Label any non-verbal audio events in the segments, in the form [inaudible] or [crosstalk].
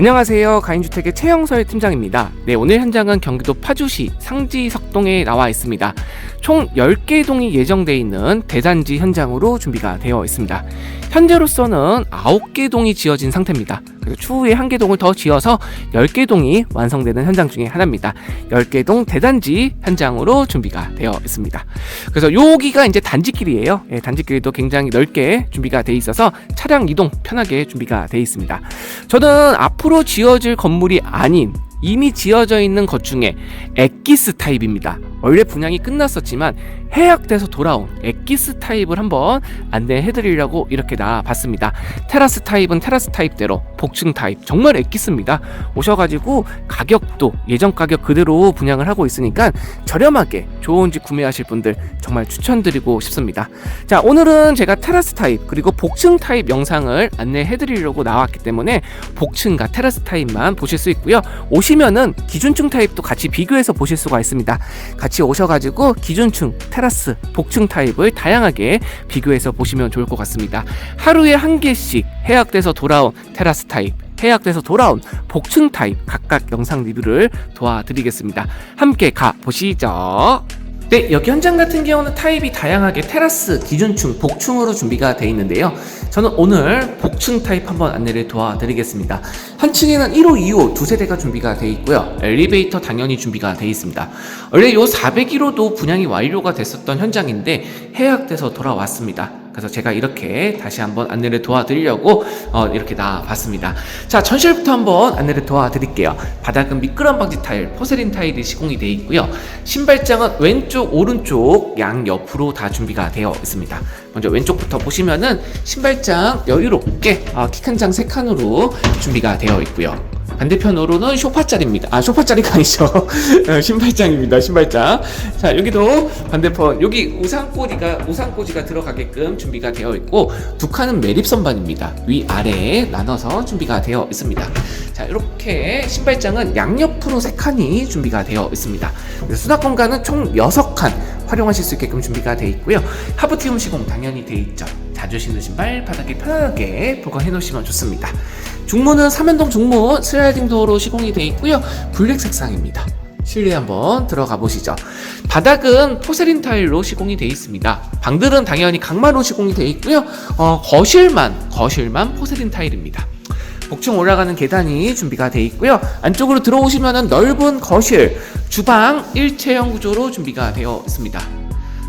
안녕하세요. 가인주택의 최영설 팀장입니다. 네, 오늘 현장은 경기도 파주시 상지석동에 나와 있습니다. 총 10개 동이 예정되어 있는 대단지 현장으로 준비가 되어 있습니다. 현재로서는 9개 동이 지어진 상태입니다. 추후에 한 개 동을 더 지어서 10개 동이 완성되는 현장 중에 하나입니다. 10개 동 대단지 현장으로 준비가 되어 있습니다. 그래서 여기가 이제 단지길이에요. 예, 단지길도 굉장히 넓게 준비가 돼 있어서 차량 이동 편하게 준비가 돼 있습니다. 저는 앞으로 지어질 건물이 아닌 이미 지어져 있는 것 중에 엑기스 타입입니다. 원래 분양이 끝났었지만 해약돼서 돌아온 엑기스 타입을 한번 안내해 드리려고 이렇게 나와봤습니다. 테라스 타입은 테라스 타입대로 복층 타입 정말 엑기스입니다. 오셔가지고 가격도 예전 가격 그대로 분양을 하고 있으니까 저렴하게 좋은 집 구매하실 분들 정말 추천드리고 싶습니다. 자 오늘은 제가 테라스 타입 그리고 복층 타입 영상을 안내해 드리려고 나왔기 때문에 복층과 테라스 타입만 보실 수 있고요. 오시면은 기준층 타입도 같이 비교해서 보실 수가 있습니다. 같이 오셔가지고 기준층, 테라스, 복층 타입을 다양하게 비교해서 보시면 좋을 것 같습니다. 하루에 한 개씩 해약돼서 돌아온 테라스 타입, 해약돼서 돌아온 복층 타입 각각 영상 리뷰를 도와드리겠습니다. 함께 가 보시죠. 네, 여기 현장 같은 경우는 타입이 다양하게 테라스, 기준층, 복층으로 준비가 되어 있는데요. 저는 오늘 복층 타입 한번 안내를 도와드리겠습니다. 한 층에는 1호, 2호 두 세대가 준비가 되어 있고요. 엘리베이터 당연히 준비가 되어 있습니다. 원래 요 401호도 분양이 완료가 됐었던 현장인데 해약돼서 돌아왔습니다. 그래서 제가 이렇게 다시 한번 안내를 도와드리려고 어, 이렇게 나와봤습니다. 자, 전실부터 한번 안내를 도와드릴게요. 바닥은 미끄럼 방지 타일, 포세린 타일이 시공이 되어 있고요. 신발장은 왼쪽, 오른쪽 양 옆으로 다 준비가 되어 있습니다. 먼저 왼쪽부터 보시면은 신발장 여유롭게 어, 키큰 장 3칸으로 준비가 되어 있고요. 반대편으로는 쇼파짜리입니다. 아, 쇼파짜리가 아니죠. [laughs] 어, 신발장입니다. 신발장. 자, 여기도 반대편, 여기 우산꽂이가, 우산꽂이가 들어가게끔 준비가 되어 있고, 두 칸은 매립선반입니다. 위아래 나눠서 준비가 되어 있습니다. 자, 이렇게 신발장은 양옆으로 세 칸이 준비가 되어 있습니다. 수납 공간은 총 6칸 활용하실 수 있게끔 준비가 되어 있고요. 하부티움 시공 당연히 되어 있죠. 자주 신는 신발 바닥에 편하게 보관해 놓으시면 좋습니다. 중문은 삼연동 중문 슬라이딩 도어로 시공이 되어 있고요. 블랙 색상입니다. 실내 한번 들어가 보시죠. 바닥은 포세린 타일로 시공이 되어 있습니다. 방들은 당연히 강마로 시공이 되어 있고요. 어, 거실만 거실만 포세린 타일입니다. 복층 올라가는 계단이 준비가 되어 있고요. 안쪽으로 들어오시면 넓은 거실, 주방 일체형 구조로 준비가 되어 있습니다.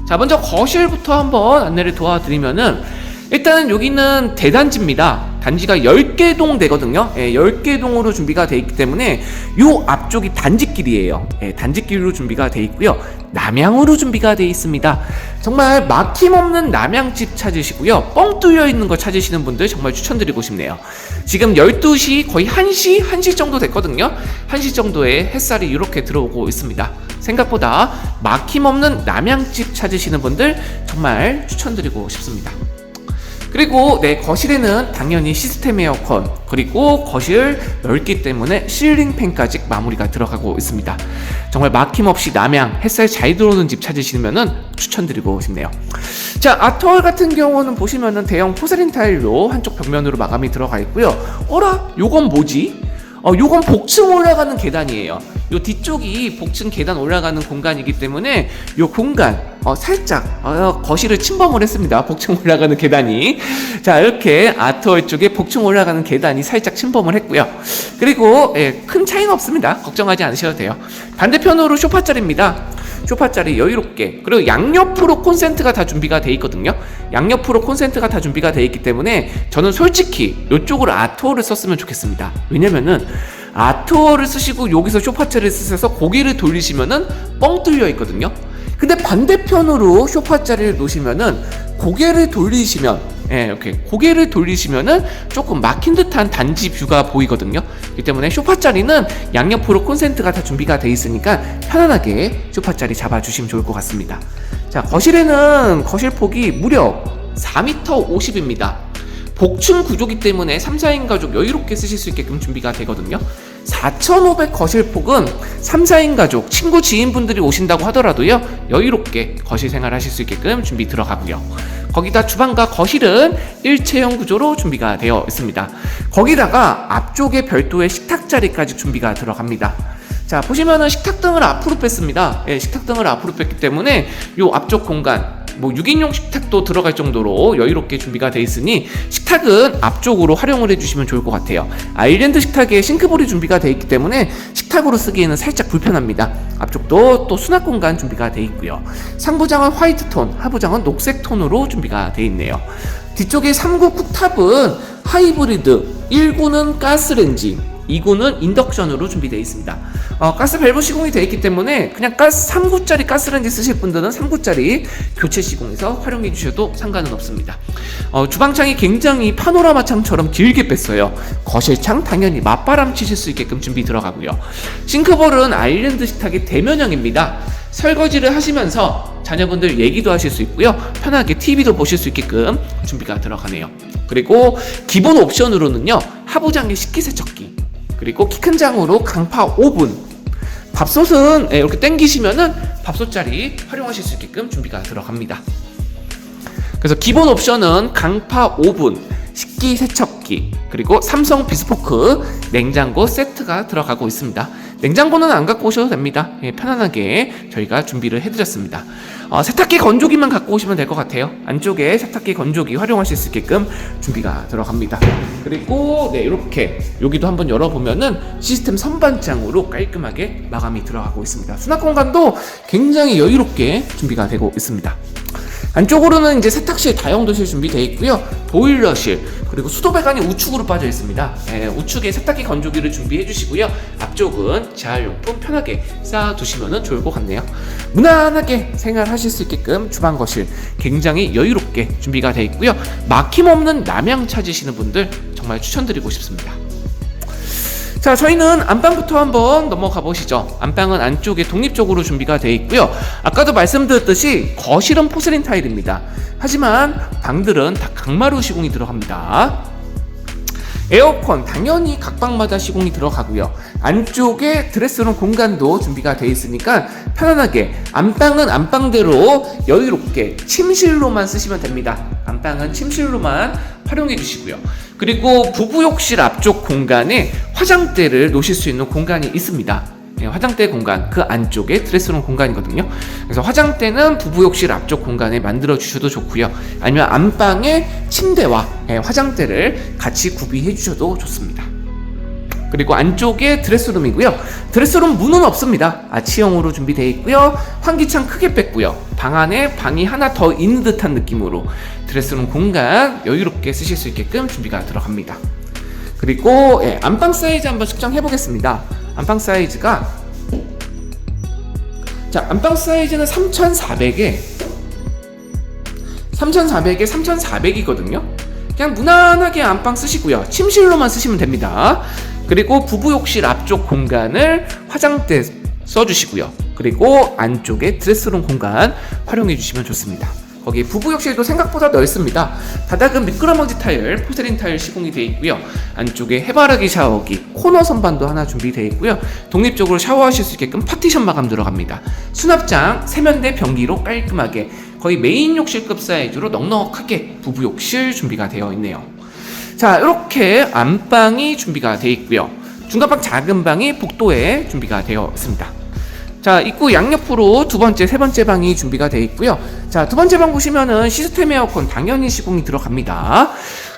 자, 먼저 거실부터 한번 안내를 도와드리면은 일단은 여기는 대단지입니다. 단지가 10개 동 되거든요. 예, 10개 동으로 준비가 되어 있기 때문에 요 앞쪽이 단지길이에요. 예, 단지길로 준비가 되어 있고요. 남향으로 준비가 되어 있습니다. 정말 막힘없는 남향집 찾으시고요. 뻥 뚫려 있는 거 찾으시는 분들 정말 추천드리고 싶네요. 지금 12시 거의 1시, 1시 정도 됐거든요. 1시 정도에 햇살이 이렇게 들어오고 있습니다. 생각보다 막힘없는 남향집 찾으시는 분들 정말 추천드리고 싶습니다. 그리고 네 거실에는 당연히 시스템 에어컨 그리고 거실 넓기 때문에 실링 팬까지 마무리가 들어가고 있습니다. 정말 막힘없이 남양 햇살 잘 들어오는 집 찾으시면은 추천드리고 싶네요. 자 아트월 같은 경우는 보시면은 대형 포세린 타일로 한쪽 벽면으로 마감이 들어가 있고요. 어라 요건 뭐지? 어, 요건 복층 올라가는 계단이에요. 요 뒤쪽이 복층 계단 올라가는 공간이기 때문에 요 공간 어, 살짝 어, 거실을 침범을 했습니다. 복층 올라가는 계단이 자 이렇게 아트월 쪽에 복층 올라가는 계단이 살짝 침범을 했고요. 그리고 예, 큰 차이는 없습니다. 걱정하지 않으셔도 돼요. 반대편으로 쇼파짜리입니다. 쇼파짜리 여유롭게. 그리고 양옆으로 콘센트가 다 준비가 돼 있거든요. 양옆으로 콘센트가 다 준비가 돼 있기 때문에 저는 솔직히 이쪽으로 아트월을 썼으면 좋겠습니다. 왜냐면은 아트월을 쓰시고 여기서 쇼파짜리를 쓰셔서 고개를 돌리시면은 뻥 뚫려 있거든요. 근데 반대편으로 쇼파짜리를 놓으시면은 고개를 돌리시면 예, 이렇게 고개를 돌리시면은 조금 막힌 듯한 단지 뷰가 보이거든요. 그렇기 때문에 쇼파짜리는 양옆으로 콘센트가 다 준비가 돼 있으니까 편안하게 쇼파짜리 잡아주시면 좋을 것 같습니다. 자, 거실에는 거실 폭이 무려 4m 50입니다. 복층 구조기 때문에 3, 4인 가족 여유롭게 쓰실 수 있게끔 준비가 되거든요. 4,500 거실폭은 3, 4인 가족, 친구, 지인분들이 오신다고 하더라도요, 여유롭게 거실 생활 하실 수 있게끔 준비 들어가고요. 거기다 주방과 거실은 일체형 구조로 준비가 되어 있습니다. 거기다가 앞쪽에 별도의 식탁 자리까지 준비가 들어갑니다. 자, 보시면은 식탁 등을 앞으로 뺐습니다. 예, 식탁 등을 앞으로 뺐기 때문에 요 앞쪽 공간, 뭐 6인용 식탁도 들어갈 정도로 여유롭게 준비가 돼 있으니 식탁은 앞쪽으로 활용을 해주시면 좋을 것 같아요. 아일랜드 식탁에 싱크볼이 준비가 돼 있기 때문에 식탁으로 쓰기에는 살짝 불편합니다. 앞쪽도 또 수납 공간 준비가 돼 있고요. 상부장은 화이트 톤, 하부장은 녹색 톤으로 준비가 돼 있네요. 뒤쪽에 3구 쿡탑은 하이브리드, 1구는 가스렌지, 2구는 인덕션으로 준비되어 있습니다. 어, 가스 밸브 시공이 되어 있기 때문에 그냥 가스 3구짜리 가스렌지 쓰실 분들은 3구짜리 교체 시공해서 활용해 주셔도 상관은 없습니다. 어, 주방창이 굉장히 파노라마 창처럼 길게 뺐어요. 거실창 당연히 맞바람 치실 수 있게끔 준비 들어가고요. 싱크볼은 아일랜드 식탁의 대면형입니다. 설거지를 하시면서 자녀분들 얘기도 하실 수 있고요. 편하게 TV도 보실 수 있게끔 준비가 들어가네요. 그리고 기본 옵션으로는요. 하부장의 식기세척기 그리고 키 큰 장으로 강파 오븐 밥솥은 예, 이렇게 당기시면은 밥솥 자리 활용하실 수 있게끔 준비가 들어갑니다. 그래서 기본 옵션은 강파 오븐, 식기 세척기, 그리고 삼성 비스포크 냉장고 세트가 들어가고 있습니다. 냉장고는 안 갖고 오셔도 됩니다. 예, 편안하게 저희가 준비를 해드렸습니다. 어, 세탁기 건조기만 갖고 오시면 될 것 같아요. 안쪽에 세탁기 건조기 활용하실 수 있게끔 준비가 들어갑니다. 그리고 네 이렇게 여기도 한번 열어보면은 시스템 선반장으로 깔끔하게 마감이 들어가고 있습니다. 수납 공간도 굉장히 여유롭게 준비가 되고 있습니다. 안쪽으로는 이제 세탁실 다용도실 준비되어 있고요. 보일러실 그리고 수도 배관이 우측으로 빠져 있습니다. 예, 우측에 세탁기 건조기를 준비해 주시고요. 앞쪽은 재활용품 편하게 쌓아 두시면 좋을 것 같네요. 무난하게 생활하실 수 있게끔 주방 거실 굉장히 여유롭게 준비가 되어 있고요. 막힘없는 남양 찾으시는 분들 정말 추천드리고 싶습니다. 자, 저희는 안방부터 한번 넘어가 보시죠. 안방은 안쪽에 독립적으로 준비가 되어 있고요. 아까도 말씀드렸듯이 거실은 포슬린 타일입니다. 하지만 방들은 다 강마루 시공이 들어갑니다. 에어컨 당연히 각 방마다 시공이 들어가고요. 안쪽에 드레스룸 공간도 준비가 되어 있으니까 편안하게 안방은 안방대로 여유롭게 침실로만 쓰시면 됩니다. 안방은 침실로만 활용해 주시고요. 그리고 부부 욕실 앞쪽 공간에 화장대를 놓으실 수 있는 공간이 있습니다. 네, 화장대 공간 그 안쪽에 드레스룸 공간이거든요. 그래서 화장대는 부부 욕실 앞쪽 공간에 만들어 주셔도 좋고요. 아니면 안방에 침대와 네, 화장대를 같이 구비해 주셔도 좋습니다. 그리고 안쪽에 드레스룸이고요. 드레스룸 문은 없습니다. 아치형으로 준비되어 있고요. 환기창 크게 뺐고요. 방 안에 방이 하나 더 있는 듯한 느낌으로 드레스룸 공간 여유롭게 쓰실 수 있게끔 준비가 들어갑니다. 그리고 예, 안방 사이즈 한번 측정해 보겠습니다. 안방 사이즈가 자 안방 사이즈는 3,400에 3,400에 3,400이거든요. 그냥 무난하게 안방 쓰시고요. 침실로만 쓰시면 됩니다. 그리고 부부 욕실 앞쪽 공간을 화장대 써주시고요. 그리고 안쪽에 드레스룸 공간 활용해 주시면 좋습니다. 거기 부부 욕실도 생각보다 넓습니다. 바닥은 미끄러먼지 타일, 포세린 타일 시공이 되어 있고요. 안쪽에 해바라기 샤워기, 코너 선반도 하나 준비되어 있고요. 독립적으로 샤워하실 수 있게끔 파티션 마감 들어갑니다. 수납장 세면대 변기로 깔끔하게 거의 메인 욕실급 사이즈로 넉넉하게 부부 욕실 준비가 되어 있네요. 자, 이렇게 안방이 준비가 되어 있고요. 중간방 작은 방이 복도에 준비가 되어 있습니다. 자, 입구 양옆으로 두 번째, 세 번째 방이 준비가 되어 있고요. 자, 두 번째 방 보시면은 시스템 에어컨 당연히 시공이 들어갑니다.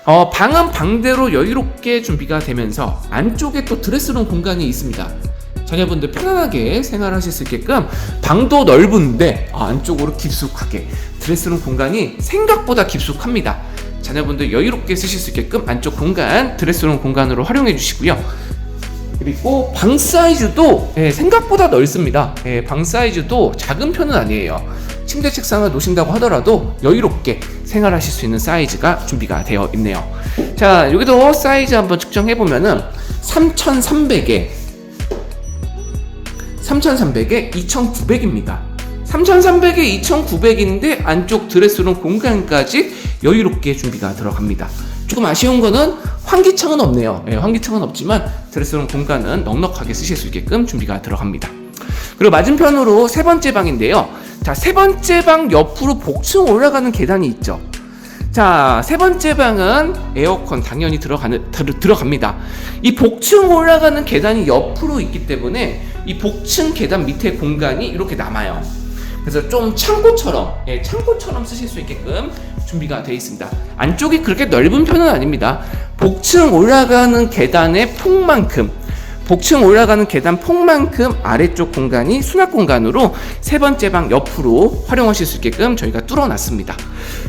어, 방은 방대로 여유롭게 준비가 되면서 안쪽에 또 드레스룸 공간이 있습니다. 자녀분들 편안하게 생활하실 수 있게끔 방도 넓은데 아, 안쪽으로 깊숙하게 드레스룸 공간이 생각보다 깊숙합니다. 자녀분들 여유롭게 쓰실 수 있게끔 안쪽 공간 드레스룸 공간으로 활용해 주시고요. 그리고 방 사이즈도 예, 생각보다 넓습니다. 예, 방 사이즈도 작은 편은 아니에요. 침대 책상을 놓으신다고 하더라도 여유롭게 생활하실 수 있는 사이즈가 준비가 되어 있네요. 자, 여기도 사이즈 한번 측정해 보면은 3,300에 3,300에 2,900입니다. 3,300에 2,900인데 안쪽 드레스룸 공간까지 여유롭게 준비가 들어갑니다. 조금 아쉬운 거는 환기창은 없네요. 예, 환기창은 없지만 드레스룸 공간은 넉넉하게 쓰실 수 있게끔 준비가 들어갑니다. 그리고 맞은편으로 세 번째 방인데요. 자, 세 번째 방 옆으로 복층 올라가는 계단이 있죠. 자, 세 번째 방은 에어컨 당연히 들어가는, 들, 들어갑니다. 이 복층 올라가는 계단이 옆으로 있기 때문에 이 복층 계단 밑에 공간이 이렇게 남아요. 그래서 좀 창고처럼, 예, 창고처럼 쓰실 수 있게끔 준비가 되어 있습니다. 안쪽이 그렇게 넓은 편은 아닙니다. 복층 올라가는 계단의 폭만큼, 복층 올라가는 계단 폭만큼 아래쪽 공간이 수납 공간으로 세 번째 방 옆으로 활용하실 수 있게끔 저희가 뚫어놨습니다.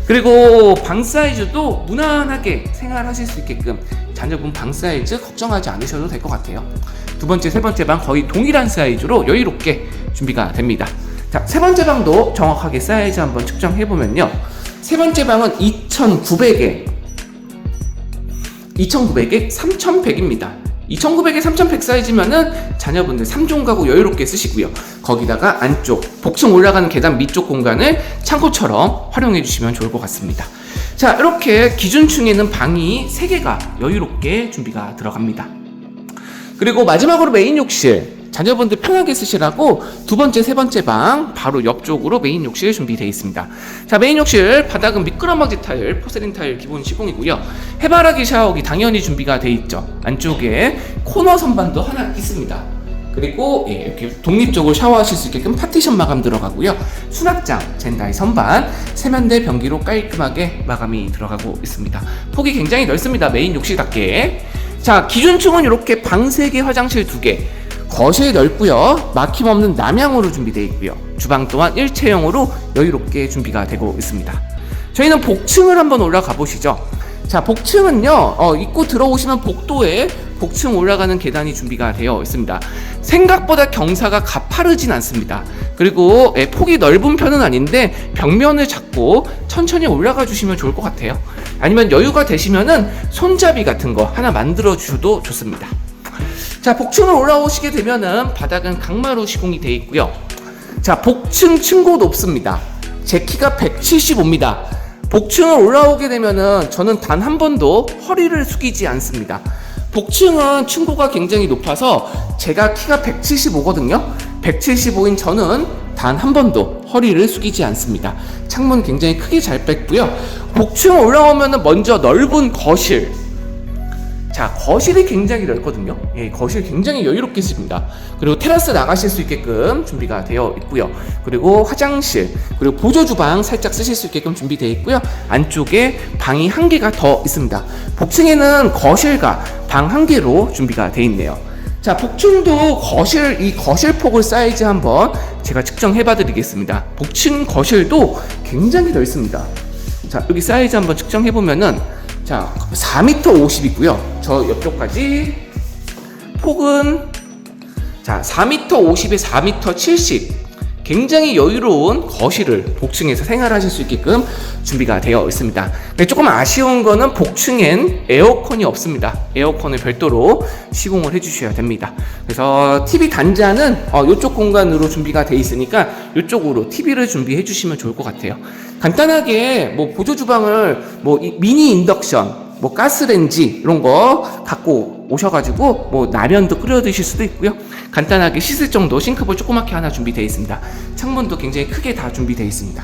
그리고 방 사이즈도 무난하게 생활하실 수 있게끔 자녀분 방 사이즈 걱정하지 않으셔도 될 것 같아요. 두 번째, 세 번째 방 거의 동일한 사이즈로 여유롭게 준비가 됩니다. 자, 세 번째 방도 정확하게 사이즈 한번 측정해 보면요. 세 번째 방은 2,900에 2,900에 3,100입니다. 2,900에 3,100 사이즈면은 자녀분들 3종 가구 여유롭게 쓰시고요. 거기다가 안쪽 복층 올라가는 계단 밑쪽 공간을 창고처럼 활용해 주시면 좋을 것 같습니다. 자, 이렇게 기준층에는 방이 3개가 여유롭게 준비가 들어갑니다. 그리고 마지막으로 메인 욕실. 자녀분들 편하게 쓰시라고 두 번째, 세 번째 방 바로 옆쪽으로 메인 욕실 준비되어 있습니다. 자, 메인 욕실 바닥은 미끄럼막지 타일, 포세린 타일 기본 시공이고요. 해바라기 샤워기 당연히 준비가 되어 있죠. 안쪽에 코너 선반도 하나 있습니다. 그리고 예, 이렇게 독립적으로 샤워하실 수 있게끔 파티션 마감 들어가고요. 수납장, 젠다이 선반, 세면대 변기로 깔끔하게 마감이 들어가고 있습니다. 폭이 굉장히 넓습니다. 메인 욕실답게. 자, 기준층은 이렇게 방 3개, 화장실 2개. 거실 넓고요. 막힘없는 남향으로 준비되어 있고요. 주방 또한 일체형으로 여유롭게 준비가 되고 있습니다. 저희는 복층을 한번 올라가 보시죠. 자, 복층은요. 어, 입구 들어오시면 복도에 복층 올라가는 계단이 준비가 되어 있습니다. 생각보다 경사가 가파르진 않습니다. 그리고 예, 폭이 넓은 편은 아닌데 벽면을 잡고 천천히 올라가 주시면 좋을 것 같아요. 아니면 여유가 되시면은 손잡이 같은 거 하나 만들어 주셔도 좋습니다. 자, 복층을 올라오시게 되면은 바닥은 강마루 시공이 되어 있고요. 자, 복층 층고 높습니다. 제 키가 175입니다. 복층을 올라오게 되면은 저는 단 한 번도 허리를 숙이지 않습니다. 복층은 층고가 굉장히 높아서 제가 키가 175거든요. 175인 저는 단 한 번도 허리를 숙이지 않습니다. 창문 굉장히 크게 잘 뺐고요. 복층 올라오면은 먼저 넓은 거실, 자, 거실이 굉장히 넓거든요. 예, 거실 굉장히 여유롭게 있습니다. 그리고 테라스 나가실 수 있게끔 준비가 되어 있고요. 그리고 화장실, 그리고 보조 주방 살짝 쓰실 수 있게끔 준비되어 있고요. 안쪽에 방이 한 개가 더 있습니다. 복층에는 거실과 방 한 개로 준비가 되어 있네요. 자, 복층도 거실, 이 거실 폭을 사이즈 한번 제가 측정해 봐 드리겠습니다. 복층 거실도 굉장히 넓습니다. 자, 여기 사이즈 한번 측정해 보면은 자, 4m 50이고요. 저 옆쪽까지 폭은 자, 4m 50에 4m 70. 굉장히 여유로운 거실을 복층에서 생활하실 수 있게끔 준비가 되어 있습니다. 조금 아쉬운 거는 복층엔 에어컨이 없습니다. 에어컨을 별도로 시공을 해주셔야 됩니다. 그래서 TV 단자는 어, 이쪽 공간으로 준비가 되어 있으니까 이쪽으로 TV를 준비해 주시면 좋을 것 같아요. 간단하게 뭐 보조 주방을 뭐 미니 인덕션 뭐 가스렌지 이런 거 갖고 오셔가지고 뭐 라면도 끓여 드실 수도 있고요. 간단하게 씻을 정도 싱크볼 조그맣게 하나 준비되어 있습니다. 창문도 굉장히 크게 다 준비되어 있습니다.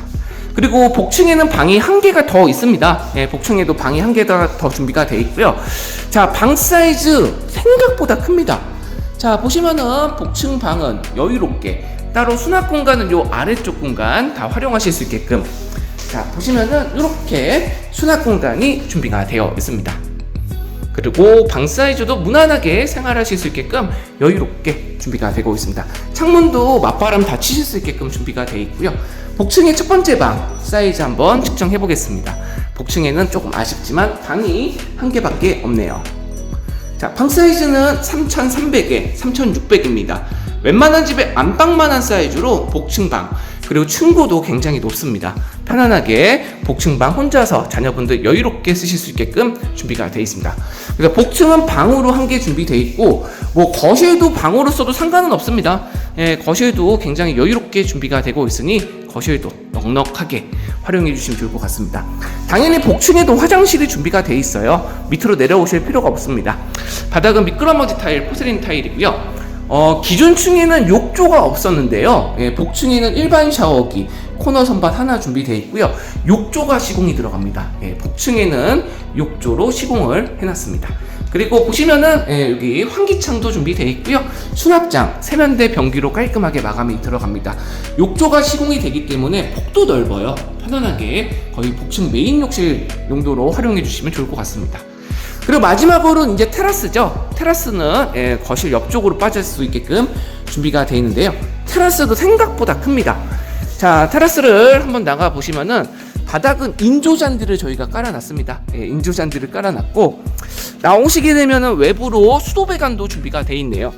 그리고 복층에는 방이 한 개가 더 있습니다. 예, 복층에도 방이 한 개가 더 준비가 되어 있고요. 자, 방 사이즈 생각보다 큽니다. 자, 보시면은 복층 방은 여유롭게 따로 수납 공간은 요 아래쪽 공간 다 활용하실 수 있게끔 자, 보시면은 이렇게 수납 공간이 준비가 되어 있습니다. 그리고 방 사이즈도 무난하게 생활하실 수 있게끔 여유롭게 준비가 되고 있습니다. 창문도 맞바람 다 치실 수 있게끔 준비가 되어 있고요. 복층의 첫 번째 방 사이즈 한번 측정해 보겠습니다. 복층에는 조금 아쉽지만 방이 한 개밖에 없네요. 자, 방 사이즈는 3,300에 3,600입니다. 웬만한 집에 안방만한 사이즈로 복층방 그리고 층고도 굉장히 높습니다. 편안하게 복층방 혼자서 자녀분들 여유롭게 쓰실 수 있게끔 준비가 되어 있습니다. 그래서 복층은 방으로 한 개 준비되어 있고 뭐 거실도 방으로 써도 상관은 없습니다. 예, 거실도 굉장히 여유롭게 준비가 되고 있으니 거실도 넉넉하게 활용해 주시면 좋을 것 같습니다. 당연히 복층에도 화장실이 준비가 돼 있어요. 밑으로 내려오실 필요가 없습니다. 바닥은 미끄럼머지 타일, 포세린 타일이고요. 어, 기존 층에는 욕조가 없었는데요. 예, 복층에는 일반 샤워기, 코너 선반 하나 준비되어 있고요. 욕조가 시공이 들어갑니다. 예, 복층에는 욕조로 시공을 해놨습니다. 그리고 보시면은 예, 여기 환기창도 준비되어 있고요. 수납장, 세면대 변기로 깔끔하게 마감이 들어갑니다. 욕조가 시공이 되기 때문에 폭도 넓어요. 편안하게 거의 복층 메인 욕실 용도로 활용해 주시면 좋을 것 같습니다. 그리고 마지막으로 이제 테라스죠. 테라스는 예, 거실 옆쪽으로 빠질 수 있게끔 준비가 되어 있는데요. 테라스도 생각보다 큽니다. 자, 테라스를 한번 나가 보시면은 바닥은 인조 잔디를 저희가 깔아놨습니다. 예, 인조 잔디를 깔아놨고 나오시게 되면은 외부로 수도 배관도 준비가 되어 있네요.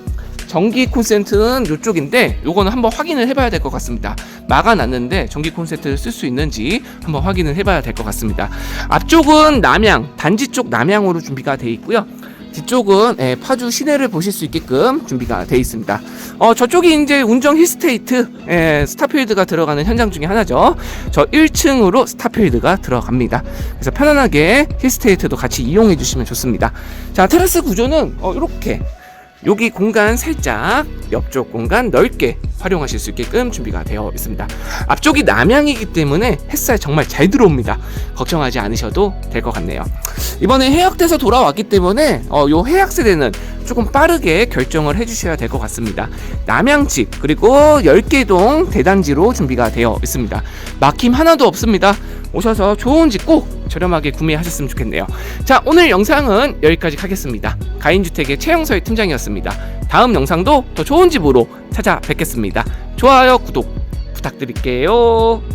전기 콘센트는 이쪽인데 요거는 한번 확인을 해봐야 될 것 같습니다. 막아놨는데 전기 콘센트를 쓸 수 있는지 한번 확인을 해봐야 될 것 같습니다. 앞쪽은 남향 단지 쪽 남향으로 준비가 되어 있고요. 뒤쪽은 예, 파주 시내를 보실 수 있게끔 준비가 되어 있습니다. 어, 저쪽이 이제 운정 힐스테이트 예, 스타필드가 들어가는 현장 중에 하나죠. 저 1층으로 스타필드가 들어갑니다. 그래서 편안하게 힐스테이트도 같이 이용해 주시면 좋습니다. 자 테라스 구조는 어, 이렇게 여기 공간 살짝 옆쪽 공간 넓게 활용하실 수 있게끔 준비가 되어 있습니다. 앞쪽이 남향이기 때문에 햇살 정말 잘 들어옵니다. 걱정하지 않으셔도 될 것 같네요. 이번에 해약돼서 돌아왔기 때문에 어, 요 해약 세대는 조금 빠르게 결정을 해주셔야 될 것 같습니다. 남양집 그리고 10개동 대단지로 준비가 되어 있습니다. 막힘 하나도 없습니다. 오셔서 좋은 집 꼭 저렴하게 구매하셨으면 좋겠네요. 자 오늘 영상은 여기까지 하겠습니다. 가인주택의 최영서의 팀장이었습니다. 다음 영상도 더 좋은 집으로 찾아뵙겠습니다. 좋아요 구독 부탁드릴게요.